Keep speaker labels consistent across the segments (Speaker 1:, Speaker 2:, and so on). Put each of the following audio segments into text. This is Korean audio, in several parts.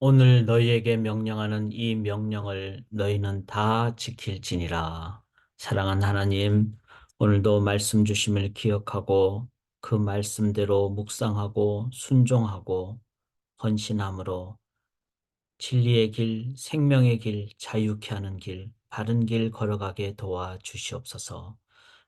Speaker 1: 오늘 너희에게 명령하는 이 명령을 너희는 다 지킬지니라. 사랑하는 하나님, 오늘도 말씀 주심을 기억하고 그 말씀대로 묵상하고 순종하고 헌신함으로 진리의 길, 생명의 길, 자유케 하는 길, 바른 길 걸어가게 도와 주시옵소서.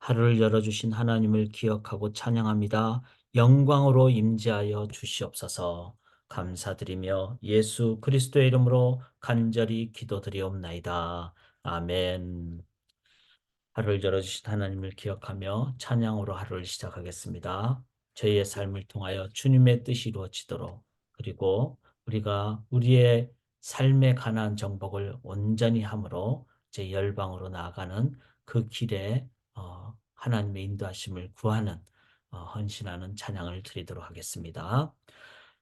Speaker 1: 하루를 열어주신 하나님을 기억하고 찬양합니다. 영광으로 임재하여 주시옵소서. 감사드리며 예수 그리스도의 이름으로 간절히 기도드리옵나이다. 아멘. 하루를 열어주신 하나님을 기억하며 찬양으로 하루를 시작하겠습니다. 저희의 삶을 통하여 주님의 뜻이 이루어지도록 그리고 우리가 우리의 삶에 관한 정복을 온전히 함으로 제 열방으로 나아가는 그 길에 어, 하나님의 인도하심을 구하는 어, 헌신하는 찬양을 드리도록 하겠습니다.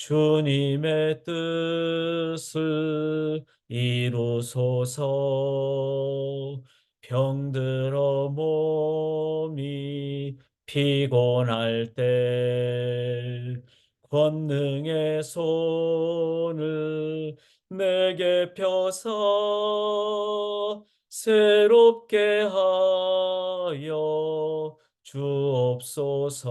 Speaker 1: 주님의 뜻을 이루소서. 병들어 몸이 피곤할 때 권능의 손을 내게 펴서 새롭게 하여 주옵소서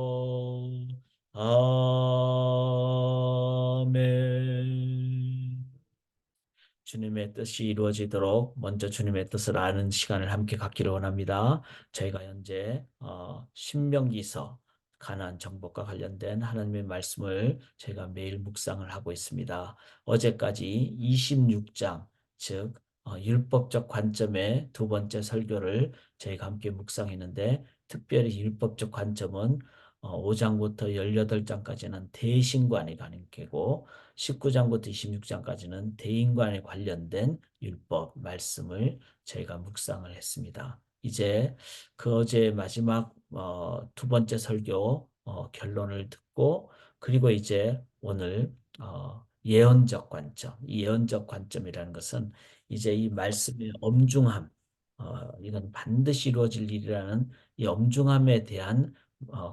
Speaker 1: 주님의 뜻이 이루어지도록 먼저 주님의 뜻을 아는 시간을 함께 갖기를 원합니다. 저희가 현재 어, 신명기서 가나안 정복과 관련된 하나님의 말씀을 저희가 매일 묵상을 하고 있습니다. 어제까지 26장 즉 어, 율법적 관점의 두 번째 설교를 저희가 함께 묵상했는데 특별히 율법적 관점은 어, 5장부터 18장까지는 대신관이 가는 게고 19장부터 26장까지는 대인관에 관련된 율법 말씀을 저희가 묵상을 했습니다. 이제 그 어제 마지막 어, 두 번째 설교 어, 결론을 듣고 그리고 이제 오늘 어, 예언적 관점, 이 예언적 관점이라는 것은 이제 이 말씀의 엄중함, 어, 이건 반드시 이루어질 일이라는 이 엄중함에 대한 어,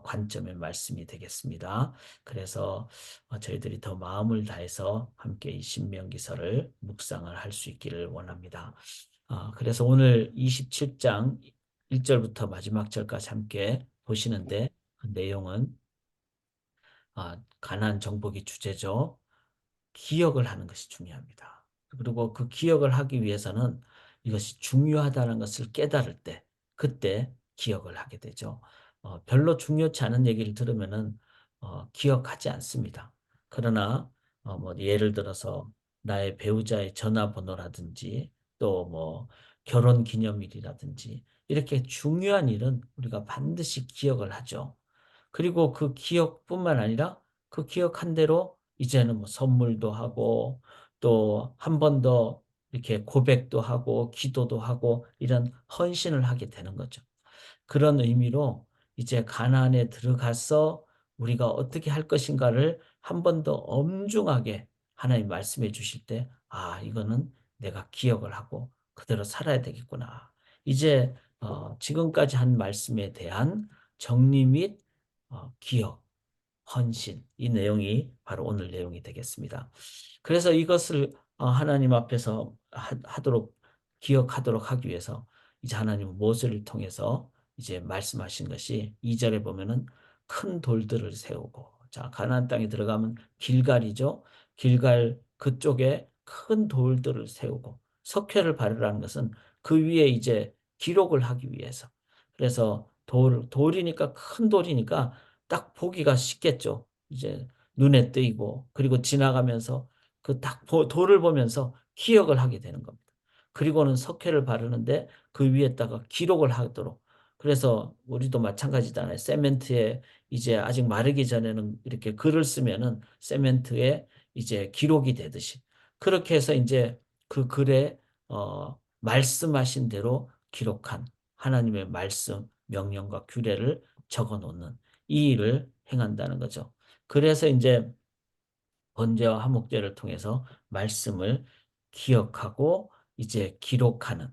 Speaker 1: 관점의 말씀이 되겠습니다. 그래서 어, 저희들이 더 마음을 다해서 함께 이 신명기서를 묵상을 할 수 있기를 원합니다. 어, 그래서 오늘 27장 1절부터 마지막 절까지 함께 보시는데 그 내용은 아, 가나안 정복이 주제죠. 기억을 하는 것이 중요합니다. 그리고 그 기억을 하기 위해서는 이것이 중요하다는 것을 깨달을 때 그때 기억을 하게 되죠. 어, 별로 중요치 않은 얘기를 들으면은 어, 기억하지 않습니다. 그러나 어, 뭐 예를 들어서 나의 배우자의 전화번호라든지 또 뭐 결혼 기념일이라든지 이렇게 중요한 일은 우리가 반드시 기억을 하죠. 그리고 그 기억뿐만 아니라 그 기억한 대로 이제는 뭐 선물도 하고 또 한 번 더 이렇게 고백도 하고 기도도 하고 이런 헌신을 하게 되는 거죠. 그런 의미로 이제 가나안에 들어가서 우리가 어떻게 할 것인가를 한 번 더 엄중하게 하나님 말씀해 주실 때, 아, 이거는 내가 기억을 하고 그대로 살아야 되겠구나. 이제 어, 지금까지 한 말씀에 대한 정리 및 어, 기억, 헌신 이 내용이 바로 오늘 내용이 되겠습니다. 그래서 이것을 어, 하나님 앞에서 하, 도록 기억하도록 하기 위해서 이제 하나님 모세를 통해서 이제 말씀하신 것이 2절에 보면은 큰 돌들을 세우고 자 가나안 땅에 들어가면 길갈이죠. 길갈 그쪽에 큰 돌들을 세우고 석회를 바르라는 것은 그 위에 이제 기록을 하기 위해서 그래서 돌 돌이니까 큰 돌이니까 딱 보기가 쉽겠죠. 이제 눈에 띄고 그리고 지나가면서 그 딱 돌을 보면서 기억을 하게 되는 겁니다. 그리고는 석회를 바르는데 그 위에다가 기록을 하도록 그래서 우리도 마찬가지잖아요. 세멘트에 이제 아직 마르기 전에는 이렇게 글을 쓰면은 세멘트에 이제 기록이 되듯이 그렇게 해서 이제 그 글에 어 말씀하신 대로 기록한 하나님의 말씀, 명령과 규례를 적어 놓는 이 일을 행한다는 거죠. 그래서 이제 번제와 화목제를 통해서 말씀을 기억하고 이제 기록하는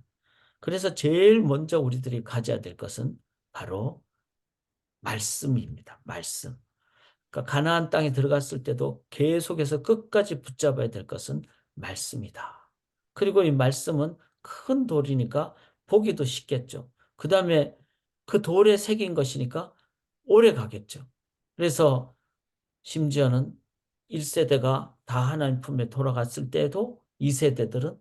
Speaker 1: 그래서 제일 먼저 우리들이 가져야 될 것은 바로 말씀입니다. 말씀. 그러니까 가나안 땅에 들어갔을 때도 계속해서 끝까지 붙잡아야 될 것은 말씀이다. 그리고 이 말씀은 큰 돌이니까 보기도 쉽겠죠. 그 다음에 그 돌에 새긴 것이니까 오래 가겠죠. 그래서 심지어는 1세대가 다 하나님 품에 돌아갔을 때도 2세대들은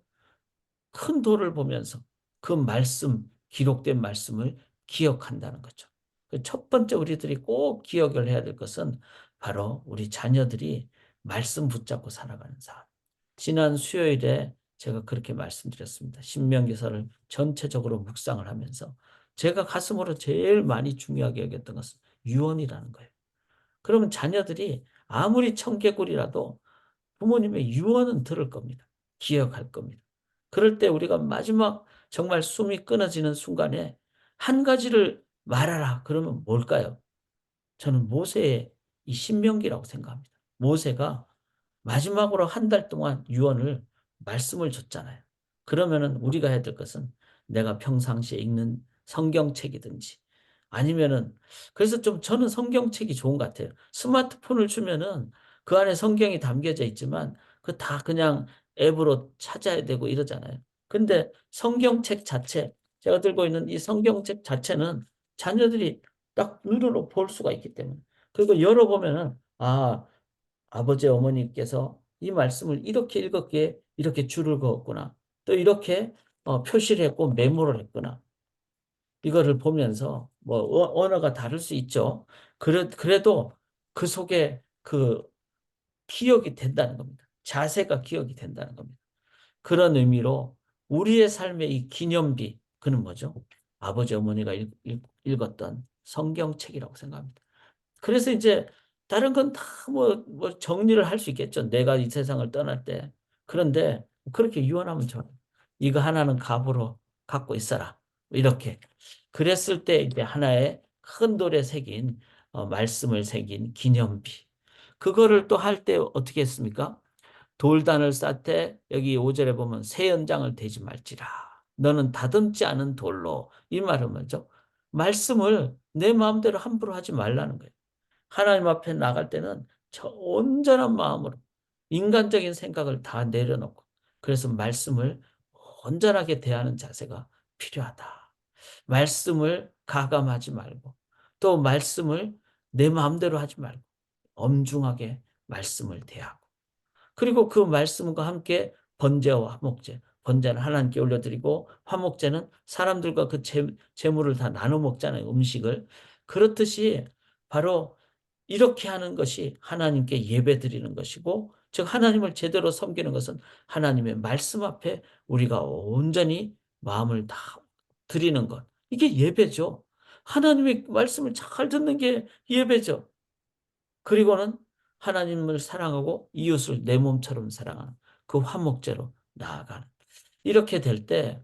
Speaker 1: 큰 돌을 보면서 그 말씀, 기록된 말씀을 기억한다는 거죠. 그첫 번째 우리들이 꼭 기억을 해야 될 것은 바로 우리 자녀들이 말씀 붙잡고 살아가는 삶. 지난 수요일에 제가 그렇게 말씀드렸습니다. 신명기서를 전체적으로 묵상을 하면서 제가 가슴으로 제일 많이 중요하게 여겼던 것은 유언이라는 거예요. 그러면 자녀들이 아무리 청개구리라도 부모님의 유언은 들을 겁니다. 기억할 겁니다. 그럴 때 우리가 마지막 정말 숨이 끊어지는 순간에 한 가지를 말하라. 그러면 뭘까요? 저는 모세의 이 신명기라고 생각합니다. 모세가 마지막으로 한 달 동안 유언을 말씀을 줬잖아요. 그러면은 우리가 해야 될 것은 내가 평상시에 읽는 성경책이든지 아니면은 그래서 좀 저는 성경책이 좋은 것 같아요. 스마트폰을 주면은 그 안에 성경이 담겨져 있지만 그 다 그냥 앱으로 찾아야 되고 이러잖아요. 근데 성경책 자체 제가 들고 있는 이 성경책 자체는 자녀들이 딱 눈으로 볼 수가 있기 때문에 그리고 열어보면은 아 아버지 어머니께서 이 말씀을 이렇게 읽었기에 이렇게 줄을 그었구나 또 이렇게 어, 표시를 했고 메모를 했구나 이거를 보면서 뭐 언어가 다를 수 있죠. 그래, 그래도 그 속에 그 기억이 된다는 겁니다. 자세가 기억이 된다는 겁니다. 그런 의미로 우리의 삶의 이 기념비, 그는 뭐죠? 아버지 어머니가 읽, 읽 었던 성경책이라고 생각합니다. 그래서 이제 다른 건 다 뭐 뭐 정리를 할 수 있겠죠. 내가 이 세상을 떠날 때. 그런데 그렇게 유언하면 좋아요. 이거 하나는 갑으로 갖고 있어라. 이렇게. 그랬을 때 이제 하나의 큰 돌에 새긴 어, 말씀을 새긴 기념비. 그거를 또 할 때 어떻게 했습니까? 돌단을 쌓되 여기 5절에 보면 새 연장을 대지 말지라. 너는 다듬지 않은 돌로 이 말은 뭐죠? 말씀을 내 마음대로 함부로 하지 말라는 거예요. 하나님 앞에 나갈 때는 저 온전한 마음으로 인간적인 생각을 다 내려놓고 그래서 말씀을 온전하게 대하는 자세가 필요하다. 말씀을 가감하지 말고 또 말씀을 내 마음대로 하지 말고 엄중하게 말씀을 대하고 그리고 그 말씀과 함께 번제와 화목제 번제는 하나님께 올려드리고 화목제는 사람들과 그 재, 재물을 다 나눠 먹잖아요 음식을 그렇듯이 바로 이렇게 하는 것이 하나님께 예배 드리는 것이고 즉 하나님을 제대로 섬기는 것은 하나님의 말씀 앞에 우리가 온전히 마음을 다 드리는 것. 이게 예배죠. 하나님의 말씀을 잘 듣는 게 예배죠. 그리고는 하나님을 사랑하고 이웃을 내 몸처럼 사랑하는 그 화목제로 나아가는. 이렇게 될 때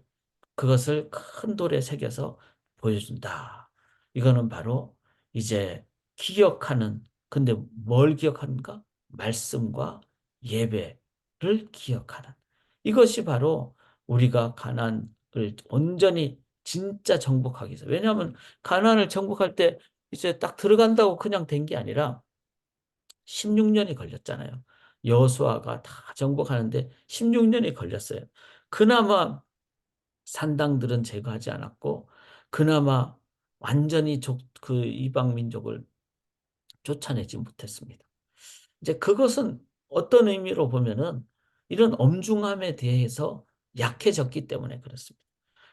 Speaker 1: 그것을 큰 돌에 새겨서 보여준다. 이거는 바로 이제 기억하는, 근데 뭘 기억하는가? 말씀과 예배를 기억하는. 이것이 바로 우리가 가난을 온전히 진짜 정복하기 위해서. 왜냐하면 가나안을 정복할 때 이제 딱 들어간다고 그냥 된 게 아니라 16년이 걸렸잖아요. 여호수아가 다 정복하는데 16년이 걸렸어요. 그나마 산당들은 제거하지 않았고 그나마 완전히 그 이방 민족을 쫓아내지 못했습니다. 이제 그것은 어떤 의미로 보면은 이런 엄중함에 대해서 약해졌기 때문에 그렇습니다.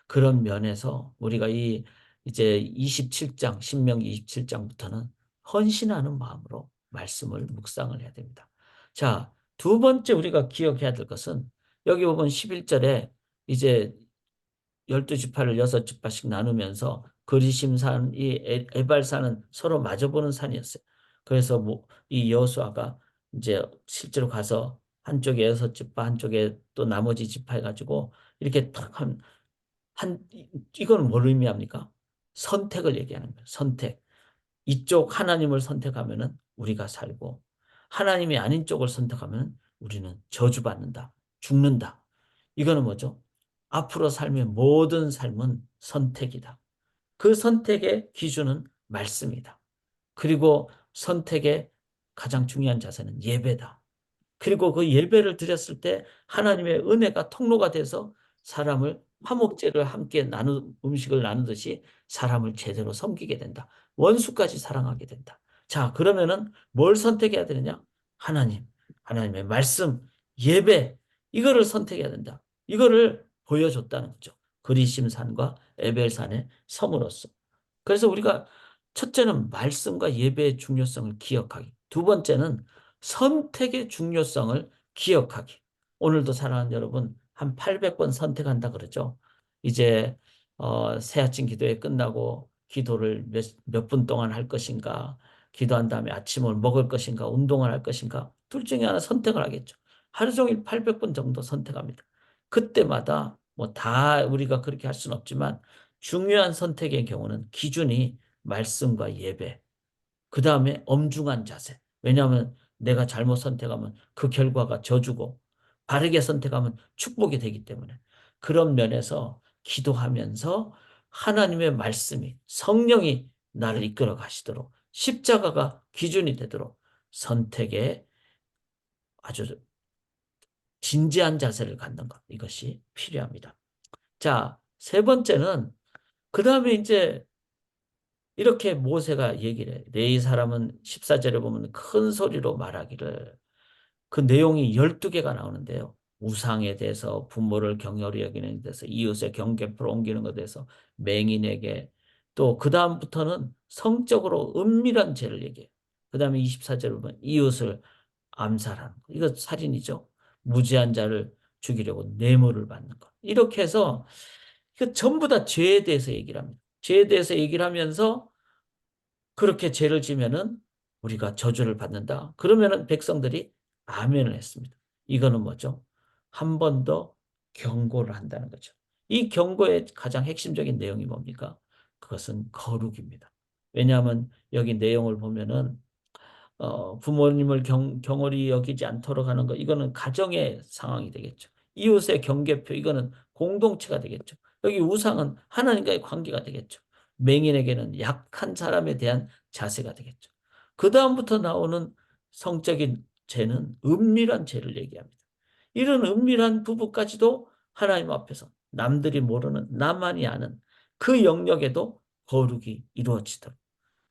Speaker 1: 그런 면에서 우리가 이 이제 27장 신명기 27장부터는 헌신하는 마음으로 말씀을 묵상을 해야 됩니다. 자, 두 번째 우리가 기억해야 될 것은 여기 보면 11절에 이제 12지파를 6지파씩 나누면서 그리심산, 이 에발산은 서로 마주보는 산이었어요. 그래서 뭐 이 여수아가 이제 실제로 가서 한쪽에 여섯 지파, 한쪽에 또 나머지 지파 해가지고 이렇게 딱 한, 한, 이건 뭘 의미합니까? 선택을 얘기하는 거예요. 선택. 이쪽 하나님을 선택하면은 우리가 살고 하나님이 아닌 쪽을 선택하면 우리는 저주받는다. 죽는다. 이거는 뭐죠? 앞으로 삶의 모든 삶은 선택이다. 그 선택의 기준은 말씀이다. 그리고 선택의 가장 중요한 자세는 예배다. 그리고 그 예배를 드렸을 때 하나님의 은혜가 통로가 돼서 사람을 화목제를 함께 나누 음식을 나누듯이 사람을 제대로 섬기게 된다. 원수까지 사랑하게 된다. 자, 그러면은 뭘 선택해야 되느냐? 하나님, 하나님의 말씀, 예배 이거를 선택해야 된다. 이거를 보여줬다는 거죠. 그리심산과 에벨산의 섬으로서. 그래서 우리가 첫째는 말씀과 예배의 중요성을 기억하기. 두 번째는 선택의 중요성을 기억하기. 오늘도 사랑하는 여러분 한 800번 선택한다 그러죠. 이제 어, 새 아침 기도회 끝나고 기도를 몇, 몇분 동안 할 것인가 기도한 다음에 아침을 먹을 것인가 운동을 할 것인가 둘 중에 하나 선택을 하겠죠. 하루 종일 800번 정도 선택합니다. 그때마다 뭐 다 우리가 그렇게 할 수는 없지만 중요한 선택의 경우는 기준이 말씀과 예배 그 다음에 엄중한 자세 왜냐하면 내가 잘못 선택하면 그 결과가 저주고 바르게 선택하면 축복이 되기 때문에 그런 면에서 기도하면서 하나님의 말씀이 성령이 나를 이끌어 가시도록 십자가가 기준이 되도록 선택에 아주 진지한 자세를 갖는 것 이것이 필요합니다. 자, 세 번째는 그 다음에 이제 이렇게 모세가 얘기를 해. 네 사람은 14절에 보면 큰 소리로 말하기를 그 내용이 12개가 나오는데요. 우상에 대해서 부모를 경멸히 여기는 데서 이웃의 경계표로 옮기는 것에 대해서 맹인에게 또 그 다음부터는 성적으로 은밀한 죄를 얘기해요. 그 다음에 24절에 보면 이웃을 암살하는 거. 이거 살인이죠. 무지한 자를 죽이려고 뇌물을 받는 것. 이렇게 해서 그 전부 다 죄에 대해서 얘기를 합니다. 죄에 대해서 얘기를 하면서 그렇게 죄를 지면은 우리가 저주를 받는다. 그러면은 백성들이 아멘을 했습니다. 이거는 뭐죠? 한 번 더 경고를 한다는 거죠. 이 경고의 가장 핵심적인 내용이 뭡니까? 그것은 거룩입니다. 왜냐하면 여기 내용을 보면은 어, 부모님을 경, 경홀히 여기지 않도록 하는 것 이거는 가정의 상황이 되겠죠. 이웃의 경계표 이거는 공동체가 되겠죠. 여기 우상은 하나님과의 관계가 되겠죠. 맹인에게는 약한 사람에 대한 자세가 되겠죠. 그 다음부터 나오는 성적인 죄는 은밀한 죄를 얘기합니다. 이런 은밀한 부부까지도 하나님 앞에서 남들이 모르는 나만이 아는 그 영역에도 거룩이 이루어지도록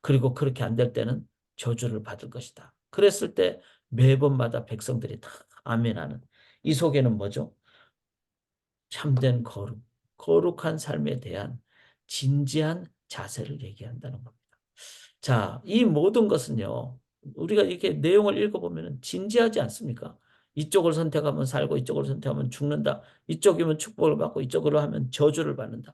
Speaker 1: 그리고 그렇게 안 될 때는 저주를 받을 것이다. 그랬을 때 매번마다 백성들이 다 아멘하는 이 속에는 뭐죠? 참된 거룩, 거룩한 삶에 대한 진지한 자세를 얘기한다는 겁니다. 자, 이 모든 것은요. 우리가 이렇게 내용을 읽어보면 진지하지 않습니까? 이쪽을 선택하면 살고 이쪽을 선택하면 죽는다. 이쪽이면 축복을 받고 이쪽으로 하면 저주를 받는다.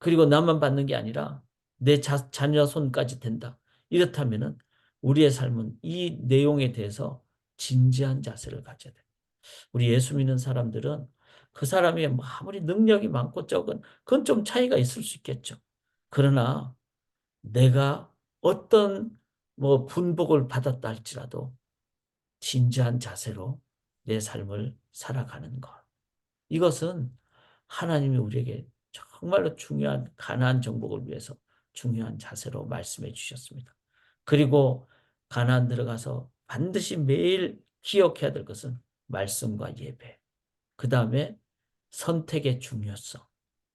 Speaker 1: 그리고 나만 받는 게 아니라 내 자, 자녀 손까지 된다. 이렇다면 우리의 삶은 이 내용에 대해서 진지한 자세를 가져야 돼. 우리 예수 믿는 사람들은 그 사람이 뭐 아무리 능력이 많고 적은 그건 좀 차이가 있을 수 있겠죠. 그러나 내가 어떤 뭐 분복을 받았다 할지라도 진지한 자세로 내 삶을 살아가는 것. 이것은 하나님이 우리에게 정말로 중요한 가나안 정복을 위해서 중요한 자세로 말씀해 주셨습니다. 그리고 가나안 들어가서 반드시 매일 기억해야 될 것은 말씀과 예배. 그 다음에 선택의 중요성,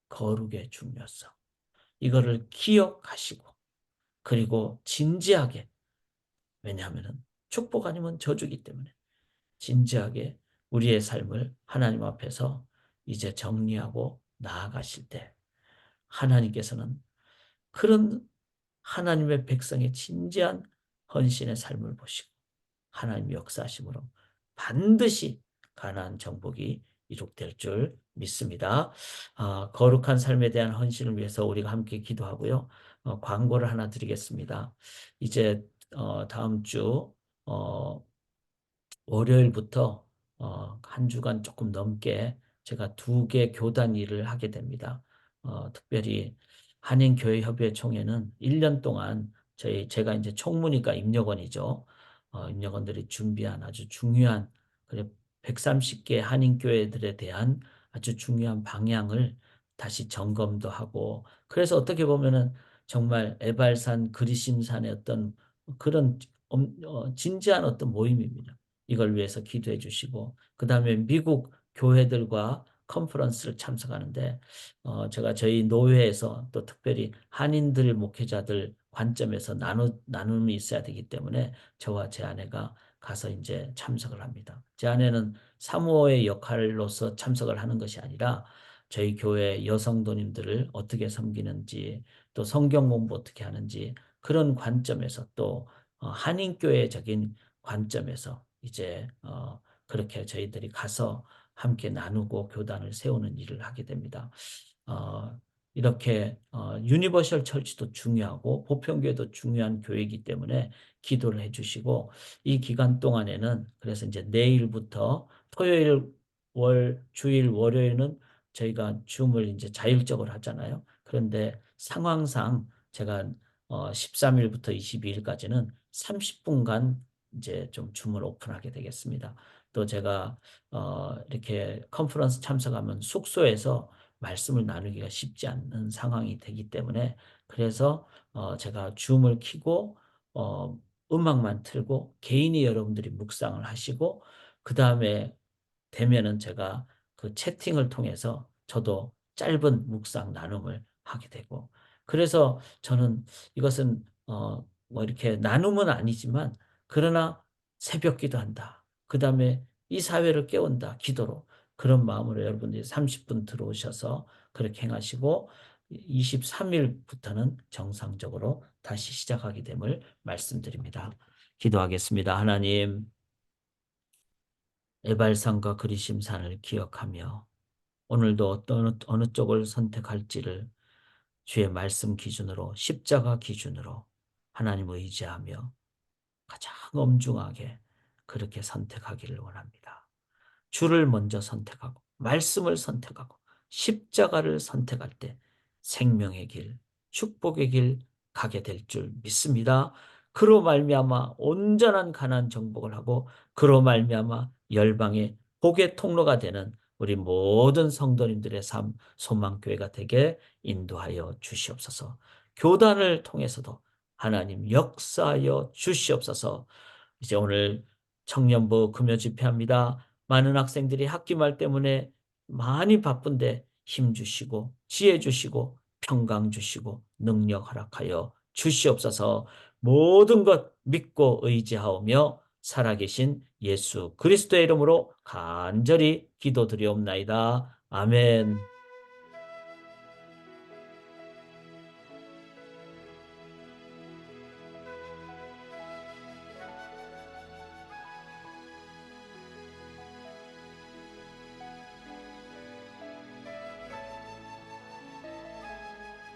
Speaker 1: 거룩의 중요성. 이거를 기억하시고 그리고 진지하게 왜냐하면 축복 아니면 저주기 때문에 진지하게 우리의 삶을 하나님 앞에서 이제 정리하고 나아가실 때 하나님께서는 그런 하나님의 백성의 진지한 헌신의 삶을 보시고 하나님 역사하심으로 반드시 가나안 정복이 이룩될 줄 믿습니다. 아, 거룩한 삶에 대한 헌신을 위해서 우리가 함께 기도하고요. 어, 광고를 하나 드리겠습니다. 이제 어, 다음 주 어, 월요일부터 어, 한 주간 조금 넘게 제가 두 개 교단 일을 하게 됩니다. 어, 특별히 한인교회협의회 총회는 1년 동안 저희 제가 이제 총무니까 임력원이죠. 어, 임력원들이 준비한 아주 중요한 그래 130개 한인교회들에 대한 아주 중요한 방향을 다시 점검도 하고 그래서 어떻게 보면은 정말 에발산 그리심산의 어떤 그런 어, 진지한 어떤 모임입니다. 이걸 위해서 기도해 주시고 그 다음에 미국 교회들과 컨퍼런스를 참석하는데 어, 제가 저희 노회에서 또 특별히 한인들 목회자들 관점에서 나누, 나눔이 있어야 되기 때문에 저와 제 아내가 가서 이제 참석을 합니다. 제 아내는 사무의 역할로서 참석을 하는 것이 아니라 저희 교회 여성도님들을 어떻게 섬기는지 또 성경 공부 어떻게 하는지 그런 관점에서 또 어, 한인교회적인 관점에서 이제 어, 그렇게 저희들이 가서 함께 나누고 교단을 세우는 일을 하게 됩니다. 어, 이렇게 어, 유니버셜 철치도 중요하고 보편교회도 중요한 교회이기 때문에 기도를 해주시고 이 기간 동안에는 그래서 이제 내일부터 토요일, 월, 주일, 월요일은 저희가 줌을 이제 자율적으로 하잖아요. 그런데 상황상 제가 어, 13일부터 22일까지는 30분간 이제 좀 줌을 오픈하게 되겠습니다. 또 제가 어, 이렇게 컨퍼런스 참석하면 숙소에서 말씀을 나누기가 쉽지 않는 상황이 되기 때문에 그래서 어, 제가 줌을 키고 어, 음악만 틀고 개인이 여러분들이 묵상을 하시고 그 다음에 되면은 제가 그 채팅을 통해서 저도 짧은 묵상 나눔을 하게 되고 그래서 저는 이것은 어, 뭐 이렇게 나눔은 아니지만 그러나 새벽 기도한다. 그 다음에 이 사회를 깨운다. 기도로. 그런 마음으로 여러분들이 30분 들어오셔서 그렇게 행하시고 23일부터는 정상적으로 다시 시작하게 됨을 말씀드립니다. 기도하겠습니다. 하나님, 에발산과 그리심산을 기억하며 오늘도 어떤 어느 쪽을 선택할지를 주의 말씀 기준으로 십자가 기준으로 하나님 의지하며 가장 엄중하게 그렇게 선택하기를 원합니다. 주를 먼저 선택하고 말씀을 선택하고 십자가를 선택할 때 생명의 길, 축복의 길 가게 될 줄 믿습니다. 그로 말미암아 온전한 가난 정복을 하고 그로 말미암아 열방의 복의 통로가 되는 우리 모든 성도님들의 삶 소망교회가 되게 인도하여 주시옵소서. 교단을 통해서도 하나님 역사하여 주시옵소서. 이제 오늘 청년부 금요 집회합니다. 많은 학생들이 학기 말 때문에 많이 바쁜데 힘 주시고 지혜 주시고 평강 주시고 능력 허락하여 주시옵소서. 모든 것 믿고 의지하오며 살아계신 예수 그리스도의 이름으로 간절히 기도드리옵나이다. 아멘.